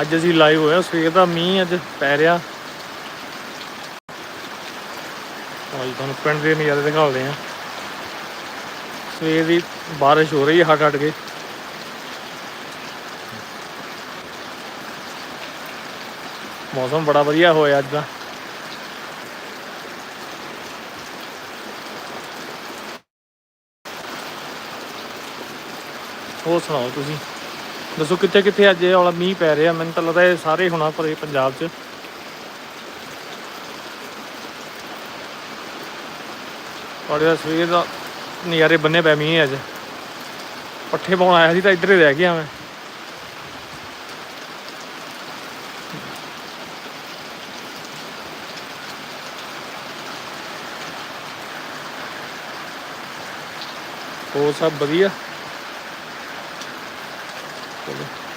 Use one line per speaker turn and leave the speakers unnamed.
ਅੱਜ ਅਸੀਂ ਲਾਈਵ ਹੋਇਆ ਸਵੇਰ ਦਾ ਮੀਂਹ ਅੱਜ ਪੈ ਰਿਹਾ। ਅੱਜ ਤੁਹਾਨੂੰ ਪਿੰਡ ਦੇ ਨਜ਼ਾਰੇ ਦਿਖਾਉਂਦੇ ਆ ਸਵੇਰ ਦੀ ਬਾਰਿਸ਼ ਹੋ ਰਹੀ ਹੈ ਹਟ ਹਟ ਕੇ। ਮੌਸਮ ਬੜਾ ਵਧੀਆ ਹੋਇਆ ਅੱਜ ਦਾ। ਹੋਰ ਸੁਣਾਓ ਤੁਸੀਂ? ਦੱਸੋ ਕਿੱਥੇ ਕਿੱਥੇ ਅੱਜ ਇਹ ਵਾਲਾ ਮੀਂਹ ਪੈ ਰਿਹਾ? ਮੈਨੂੰ ਤਾਂ ਲੱਗਦਾ ਇਹ ਸਾਰੇ ਹੋਣਾ ਪਰੇ ਪੰਜਾਬ 'ਚ। ਔਰ ਸਵੇਰ ਦਾ ਨਜ਼ਾਰੇ ਬੰਨੇ ਪੈ ਮੀਂਹ ਅੱਜ। ਪੱਠੇ ਪਾਉਣ ਆਇਆ ਸੀ ਤਾਂ ਇੱਧਰ ਹੀ ਰਹਿ ਗਿਆ ਮੈਂ। ਹੋਰ ਸਭ ਵਧੀਆ? 对不对？